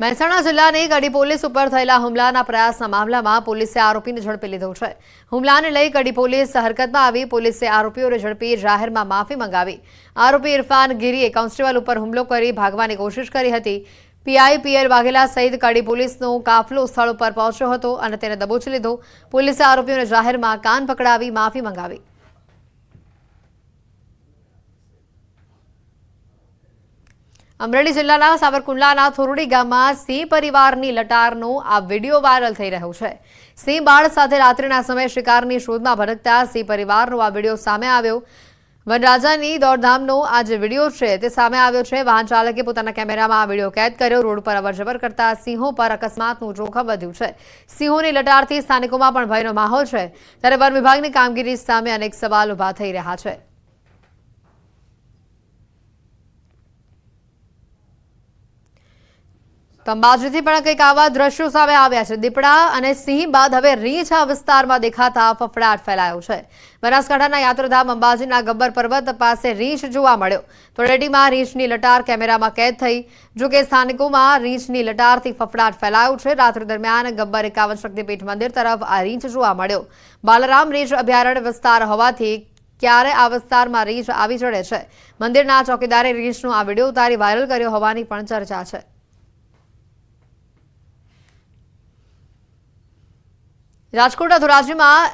મહેસાણા જિલ્લાની કડી પોલીસ ઉપર થયેલા હુમલાના પ્રયાસના મામલામાં પોલીસે આરોપીને ઝડપી લીધો છે. હુમલાને લઈ કડી પોલીસ હરકતમાં આવી, પોલીસે આરોપીઓને ઝડપી જાહેરમાં માફી મંગાવી. આરોપી ઇરફાન ગીરીએ કોન્સ્ટેબલ ઉપર હુમલો કરી ભાગવાની કોશિશ કરી હતી. પીઆઈ પીએલ વાઘેલા સહિત કડી પોલીસનો કાફલો સ્થળ ઉપર પહોંચ્યો હતો અને તેને દબોચી લીધો. પોલીસે આરોપીઓને જાહેરમાં કાન પકડાવી માફી મંગાવી. અમરેલી જિલ્લાના સાવરકુંડલાના થોરડી ગામમાં સિંહ પરિવારની લટારનો આ વીડિયો વાયરલ થઈ રહ્યો છે. સિંહ બાળ સાથે રાત્રિના સમયે શિકારની શોધમાં ભટકતા સિંહ પરિવારનો આ વીડિયો સામે આવ્યો. વનરાજાની દોડધામનો આ જે વીડિયો છે તે સામે આવ્યો છે. વાહન ચાલકે પોતાના કેમેરામાં આ વીડિયો કેદ કર્યો. રોડ પર અવરજવર કરતા સિંહો પર અકસ્માતનું જોખમ વધ્યું છે. સિંહોની લટારથી સ્થાનિકોમાં પણ ભયનો માહોલ છે. ત્યારે વન વિભાગની કામગીરી સામે અનેક સવાલ ઊભા થઈ રહ્યા છે. તો અંબાજીથી પણ કંઈક આવા દ્રશ્યો સામે આવ્યા છે. દીપડા અને સિંહ બાદ હવે રીંછ આ વિસ્તારમાં દેખાતા ફફડાટ ફેલાયો છે. બનાસકાંઠાના યાત્રાધામ અંબાજીના ગબ્બર પર્વત પાસે રીંછ જોવા મળ્યો. તળેટીમાં રીંછની લટાર કેમેરામાં કેદ થઈ. જો કે સ્થાનિકોમાં રીંછની લટારથી ફફડાટ ફેલાયો છે. રાત્રિ દરમિયાન ગબ્બર એકાવન શક્તિપીઠ મંદિર તરફ આ રીંછ જોવા મળ્યો. બાલરામ રીંછ અભયારણ્ય વિસ્તાર હોવાથી ક્યારે આ વિસ્તારમાં રીંછ આવી ચડે છે? મંદિરના ચોકીદારે રીંછનો આ વીડિયો ઉતારી વાયરલ કર્યો હોવાની પણ ચર્ચા છે. રાજકોટના ધોરાજીમાં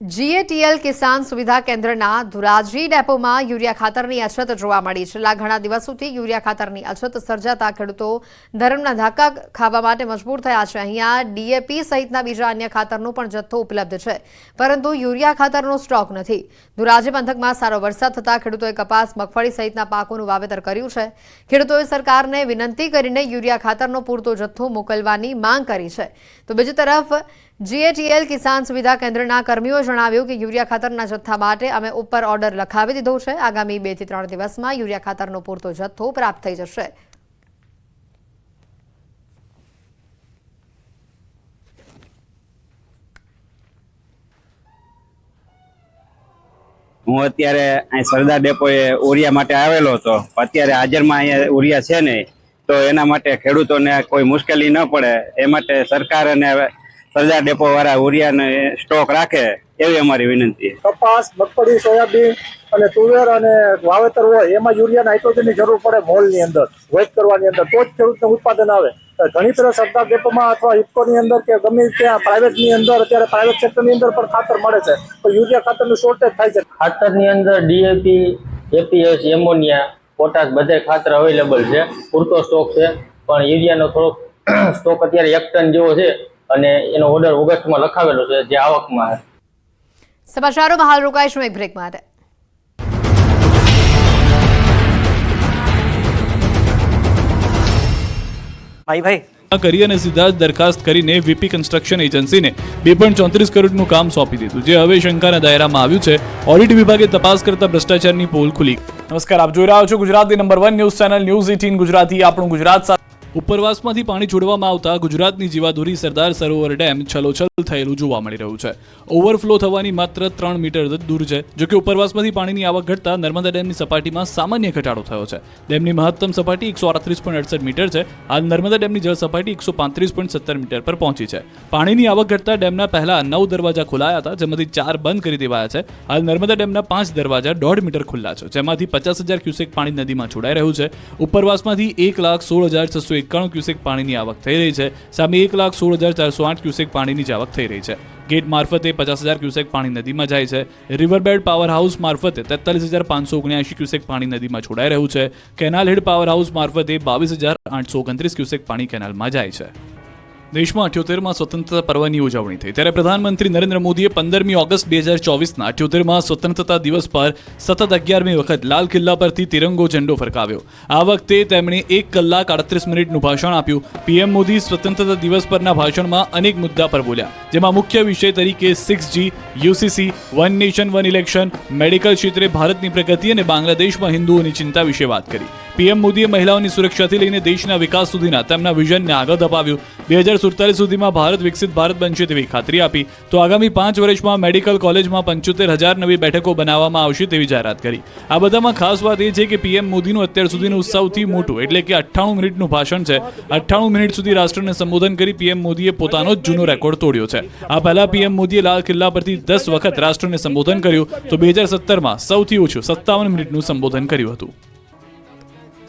જીએટીએલ કિસાન સુવિધા કેન્દ્રના ધોરાજી ડેપોમાં યુરિયા ખાતરની અછત જોવા મળી. છેલ્લા ઘણા દિવસોથી યુરિયા ખાતરની અછત સર્જાતા ખેડૂતો ધર્મના ધાકા ખાવા માટે મજબૂર થયા છે. અહીંયા ડીએપી સહિતના બીજા અન્ય ખાતરનો પણ જથ્થો ઉપલબ્ધ છે. પરંતુ યુરિયા ખાતરનો સ્ટોક નથી. ધોરાજી પંથકમાં સારો વરસાદ થતાં ખેડૂતોએ કપાસ, મગફળી સહિતના પાકોનું વાવેતર કર્યું છે. ખેડૂતોએ સરકારને વિનંતી કરીને યુરિયા ખાતરનો પૂરતો જથ્થો મોકલવાની માંગ કરી છે. તો બીજી તરફ જીએટીએલ કિસાન સુવિધા કેન્દ્રના કર્મીઓ જણાવ્યું કે યુરિયા ખાતરના જથ્થા માટે અમે ઉપર ઓર્ડર લખાવી દીધો છે. આગામી બેથી ત્રણ દિવસમાં યુરિયા ખાતરનો પૂરતો જથ્થો પ્રાપ્ત થઈ જશે. હું અત્યારે સરદાર ડેપોએ ઉરિયા માટે આવેલો હતો. અત્યારે હાજરમાં અહીંયા ઉરિયા છે નહીં. તો એના માટે ખેડૂતોને કોઈ મુશ્કેલી ન પડે. એ માટે સરકાર અને સરદાર ડેપો વાળા ઉરિયાને સ્ટોક રાખે એવી અમારી વિનંતી છે. કપાસ મગફળી સોયાબીન અને તુવેર અને વાવેતર હોય એમાં યુરિયા નાઇટ્રોજનની જરૂર પડે મોલની અંદર વેચ કરવાની અંદર. તો જ ખેડૂતને ઉત્પાદન આવે. ઘણી તરફ સરદાર ડેપોમાં અથવા ઇફકોની અંદર કે ગમે ત્યાં પ્રાઇવેટની અંદર અત્યારે પ્રાઇવેટ સેક્ટરની અંદર પણ ખાતર મળે છે. તો યુરિયા ખાતરનું શોર્ટેજ થાય છે. ખાતરની અંદર ડીએપી એપીએસ એમોનિયા પોટાશ બધે ખાતર અવેલેબલ છે. પૂરતો સ્ટોક છે. પણ યુરિયાનો થોડોક સ્ટોક અત્યારે એક ટન જેવો છે. અને એનો ઓર્ડર ઓગસ્ટમાં લખાવેલો છે જે આવકમાં છે. સમાચારોમાં હાલ રોકાઈશું એક બ્રેક માટે. ભાઈ. ભાઈ કરી અને સીધા જ દરખાસ્ત કરીને વીપી કન્સ્ટ્રક્શન એજન્સીને બે પોઈન્ટ ચોત્રીસ કરોડનું કામ સોંપી દીધું જે હવે શંકાના દાયરામાં આવ્યું છે. ઓડિટ વિભાગે તપાસ કરતા ભ્રષ્ટાચારની પોલ ખુલી. નમસ્કાર આપ જોઈ રહ્યા છો Gujarati number one news channel news eighteen Gujarati આપણું ગુજરાત સાથે ઉપરવાસમાંથી પાણી છોડવામાં આવતા ગુજરાતની જીવાદોરી સરદાર સરોવર ડેમ છલોછલ થયેલું જોવા મળી રહ્યું છે. ઓવરફ્લો થવાની માત્ર ત્રણ મીટર દૂર છે જોકે ઉપરવાસમાંથી પાણીની આવક ઘટતા નર્મદા ડેમની સપાટીમાં સામાન્ય ઘટાડો થયો છે. ડેમની મહત્તમ સપાટી એકસો આડત્રીસ પોઈન્ટ અડસઠ મીટર છે, હાલ નર્મદા ડેમની જળ સપાટી એકસો પાંત્રીસ પોઈન્ટ સત્તર મીટર પર પહોંચી છે. પાણીની આવક ઘટતા ડેમના પહેલા નવ દરવાજા ખોલાયા હતા, જેમાંથી ચાર બંધ કરી દેવાયા છે. હાલ નર્મદા ડેમના પાંચ દરવાજા દોઢ મીટર ખુલ્લા છે, જેમાંથી પચાસ હજાર ક્યુસેક પાણી નદીમાં છોડાઈ રહ્યું છે. ઉપરવાસમાંથી એક લાખ સોળ હજાર છસો એકાણું ક્યુસેક પાણીની આવક થઈ રહી છે. સામે એક લાખ સોળ હજાર ચારસો આઠ ક્યુસેક પાણીની આવક થઈ રહી છે. ગેટ મારફતે પચાસ હજાર ક્યુસેક પાણી નદીમાં જાય છે. રિવરબેડ પાવર હાઉસ મારફતે તેતાલીસ હજાર પાંચસો ઓગણ્યાસી ક્યુસેક પાણી નદીમાં છોડાઈ રહ્યું છે. કેનાલ હેડ પાવર હાઉસ મારફતે બાવીસ હજાર આઠસો ઓગણત્રીસ ક્યુસેક પાણી કેનાલમાં જાય છે. દેશમાં અઠ્યોતેરમાં સ્વતંત્રતા પર્વની ઉજવણી થઈ. ત્યારે પ્રધાનમંત્રી નરેન્દ્ર મોદીએ પંદરમી ઓગસ્ટ બે હજાર ચોવીસના અઠ્યોતેરમાં સ્વતંત્રતા દિવસ પર સતત અગિયારમી વખત લાલ કિલ્લા પરથી તિરંગો ઝંડો ફરકાવ્યો. આ વખતે તેમણે એક કલાક આડત્રીસ મિનિટનું ભાષણ આપ્યું. પીએમ મોદી સ્વતંત્રતા દિવસ પરના ભાષણમાં અનેક મુદ્દા પર બોલ્યા. જેમાં મુખ્ય વિષય તરીકે six G UCC one nation, one election, medical ક્ષેત્રે ભારતની પ્રગતિ અને બાંગ્લાદેશમાં હિન્દુઓની ચિંતા વિશે વાત કરી. પીએમ મોદીએ મહિલાઓની સુરક્ષાથી લઈને દેશના વિકાસ સુધીના તેમના વિઝનને આગળ ધપાવ્યું. બે હજાર સુડતાલીસ સુધીમાં ભારત વિકસિત ભારત બનશે તેવી ખાતરી આપી. તો આગામી પાંચ વર્ષમાં મેડિકલ કોલેજમાં પંચોતેર હજાર નવી બેઠકો બનાવવામાં આવશે તેવી જાહેરાત કરી. આ બધામાં ખાસ વાત એ છે કે પીએમ મોદીનું અત્યાર સુધીનું સૌથી મોટું, એટલે કે અઠ્ઠાણું મિનિટનું ભાષણ છે. અઠ્ઠાણું મિનિટ સુધી રાષ્ટ્રને સંબોધન કરી પીએમ મોદીએ પોતાનો જ જૂનો રેકોર્ડ તોડ્યો છે. આ પહેલા પીએમ મોદીએ લાલ કિલ્લા પરથી દસ વખત રાષ્ટ્રને સંબોધન કર્યું, તો બે હજાર સત્તરમાં સૌથી ઓછું સત્તાવન મિનિટનું સંબોધન કર્યું હતું.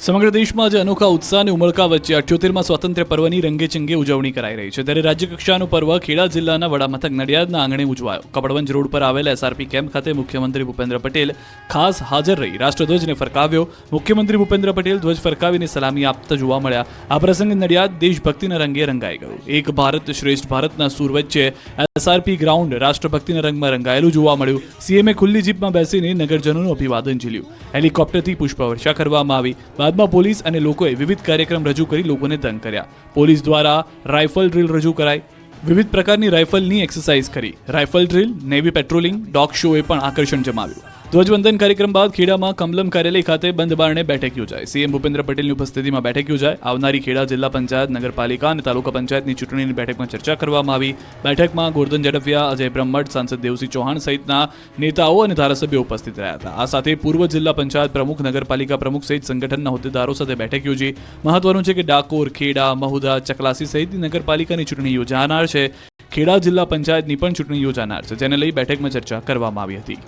સમગ્ર દેશમાં આજે અનોખા ઉત્સાહ અને ઉમળકા વચ્ચે અઠ્યોતેરમાં સ્વાતંત્ર્ય પર્વની રંગેચંગે ઉજવણી કરાઈ રહી છે. ત્યારે રાજ્યકક્ષાનું પર્વ ખેડા જિલ્લાના વડામથક નડિયાદના આંગણે ઉજવાયો. કપડવંજ રોડ પર આવેલા એસઆરપી કેમ્પ ખાતે મુખ્યમંત્રી ભૂપેન્દ્ર પટેલ ખાસ હાજર રહી. રાષ્ટ્રધ્વજને ફરકાવ્યો. મુખ્યમંત્રી ભૂપેન્દ્ર પટેલ ધ્વજ ફરકાવીને સલામી આપતા જોવા મળ્યા. આ પ્રસંગે નડિયાદ દેશભક્તિના રંગે રંગાઈ ગયું. એક ભારત શ્રેષ્ઠ ભારતના સૂર વચ્ચે એસઆરપી ગ્રાઉન્ડ રાષ્ટ્રભક્તિના રંગમાં રંગાયેલું જોવા મળ્યું. સીએમએ ખુલ્લી જીપમાં બેસીને નગરજનોનું અભિવાદન ઝીલ્યું. હેલિકોપ્ટરથી પુષ્પવર્ષા કરવામાં આવી. બાદમાં પોલીસ અને લોકોએ વિવિધ કાર્યક્રમ રજૂ કરી લોકોને તંગ કર્યા. પોલીસ દ્વારા રાઇફલ ડ્રીલ રજૂ કરાઈ. વિવિધ પ્રકારની રાઇફલની એક્સરસાઇઝ કરી. Rifle drill, navy patrolling, dog શોએ પણ આકર્ષણ જમાવ્યું. ધ્વજવંદન કાર્યક્રમ બાદ ખેડામાં કમલમ કાર્યાલય ખાતે બંધ બારણે બેઠક યોજાઈ. સીએમ ભૂપેન્દ્ર પટેલની ઉપસ્થિતિમાં બેઠક યોજાઈ. આવનારી ખેડા જિલ્લા પંચાયત, નગરપાલિકા અને તાલુકા પંચાયતની ચૂંટણીની બેઠકમાં ચર્ચા કરવામાં આવી. બેઠકમાં ગોરધન ઝડફિયા, અજય બ્રહ્મટ સાંસદ દેવસિંહ ચૌહાણ સહિતના નેતાઓ અને ધારાસભ્યો ઉપસ્થિત રહ્યા હતા. આ સાથે પૂર્વ જિલ્લા પંચાયત પ્રમુખ, નગરપાલિકા પ્રમુખ સહિત સંગઠનના હોદ્દેદારો સાથે બેઠક યોજી. મહત્વનું છે કે ડાકોર, ખેડા, મહુધા, ચકલાસી સહિતની નગરપાલિકાની ચૂંટણી યોજાનાર છે. ખેડા જિલ્લા પંચાયતની પણ ચૂંટણી યોજાનાર છે, જેને લઈ બેઠકમાં ચર્ચા કરવામાં આવી હતી.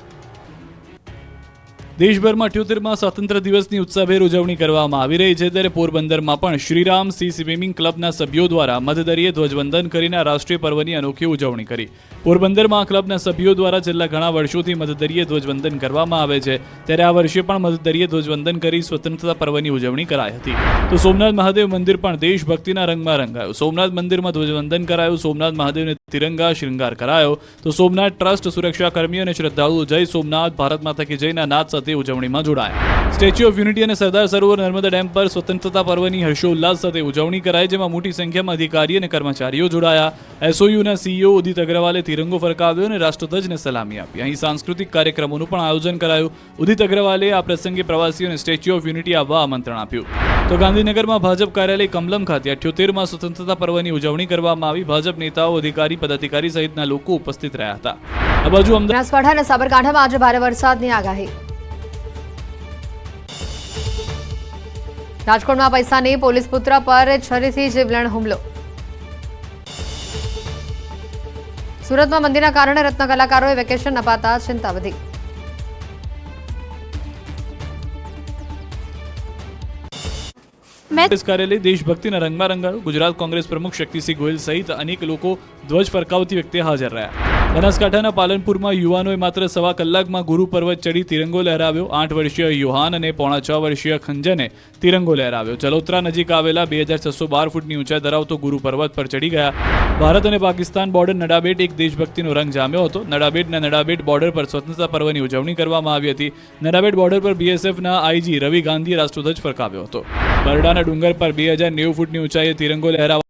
દેશભરમાં અઠ્યોતેરમાં સ્વાતંત્ર્ય દિવસની ઉત્સાહભેર ઉજવણી કરવામાં આવી રહી છે ત્યારે પોરબંદરમાં પણ શ્રીરામ સી સ્વિમિંગ ક્લબના સભ્યો દ્વારા મધદરીએ ધ્વજવંદન કરીને રાષ્ટ્રીય પર્વની અનોખી ઉજવણી કરી. પોરબંદરમાં ક્લબના સભ્યો દ્વારા છેલ્લા ઘણા વર્ષોથી મધદરીએ ધ્વજવંદન કરવામાં આવે છે. ત્યારે આ વર્ષે પણ મધદરીએ ધ્વજવંદન કરી સ્વતંત્રતા પર્વની ઉજવણી કરાઈ હતી. તો સોમનાથ મહાદેવ મંદિર પણ દેશભક્તિના રંગમાં રંગાયું. સોમનાથ મંદિરમાં ધ્વજવંદન કરાયું. સોમનાથ મહાદેવને તિરંગા શૃંગાર કરાયો. તો સોમનાથ ટ્રસ્ટ સુરક્ષા કર્મીઓ અને શ્રદ્ધાળુઓ જય સોમનાથ. ભારત માતા કી જયના સાથે ઉજવણીમાં જોડાયા. સ્ટેચ્યુ ઓફ યુનિટી અને સરદાર સરોવર નર્મદા ડેમ પર સ્વતંત્રતા પર્વની હર્ષોલ્લાસ સાથે ઉજવણી કરાઈ, જેમાં મોટી સંખ્યામાં અધિકારી અને કર્મચારીઓ જોડાયા. એસઓયુના સીઈઓ ઉદિત અગ્રવાલે તિરંગો ફરકાવ્યો અને રાષ્ટ્રધ્વજને સલામી આપી. અહીં સાંસ્કૃતિક કાર્યક્રમોનું પણ આયોજન કરાયું. ઉદિત અગ્રવાલે આ પ્રસંગે પ્રવાસીઓને સ્ટેચ્યુ ઓફ યુનિટી આવવા આમંત્રણ આપ્યું. તો ગાંધીનગરમાં ભાજપ કાર્યાલય કમલમ ખાતે અઠ્યોતેરમાં સ્વતંત્રતા પર્વની ઉજવણી કરવામાં આવી. ભાજપ નેતાઓ, અધિકારી, પદાધિકારી સહિતના લોકો ઉપસ્થિત રહ્યા હતા. આ બાજુ અમદાવાદ સાબરકાંઠામાં આજે ભારે વરસાદની આગાહી. રાજકોટમાં પૈસાની પોલીસ પુત્ર પર છરીથી જીવલેણ હુમલો. સુરતમાં મંદીના કારણે રત્ન કલાકારોએ વેકેશન અપાતા ચિંતા વધી કોંગ્રેસ કાર્યાલય દેશભક્તિના રંગમાં રંગાયું. ગુજરાત કોંગ્રેસ પ્રમુખ શક્તિસિંહ ગોયલ સહિત અનેક લોકો ધ્વજ ફરકાવતી વખતે હાજર રહ્યા. બનાસકાંઠાના પાલનપુરમાં યુવાનોએ માત્ર સવા કલાકમાં ગુરુ પર્વત ચડી તિરંગો લહેરાવ્યો. આઠ વર્ષીય યુહાન અને પોણા છ વર્ષીય ખંજને તિરંગો લહેરાવ્યો. જલોત્રા નજીક આવેલા બે હજાર છસો બાર ફૂટની ઊંચાઈ ધરાવતો ગુરુ પર્વત પર ચડી ગયા. ભારત અને પાકિસ્તાન બોર્ડર નડાબેટ એક દેશભક્તિનો રંગ જામ્યો હતો. નડાબેટના નડાબેટ બોર્ડર પર સ્વતંત્રતા પર્વની ઉજવણી કરવામાં આવી હતી. નડાબેટ બોર્ડર પર બીએસએફના આઈજી રવિ ગાંધીએ રાષ્ટ્રધ્વજ ફરકાવ્યો હતો. બરડાના ડુંગર પર બે હજાર નેવું ફૂટની ઊંચાઈએ તિરંગો લહેરાવા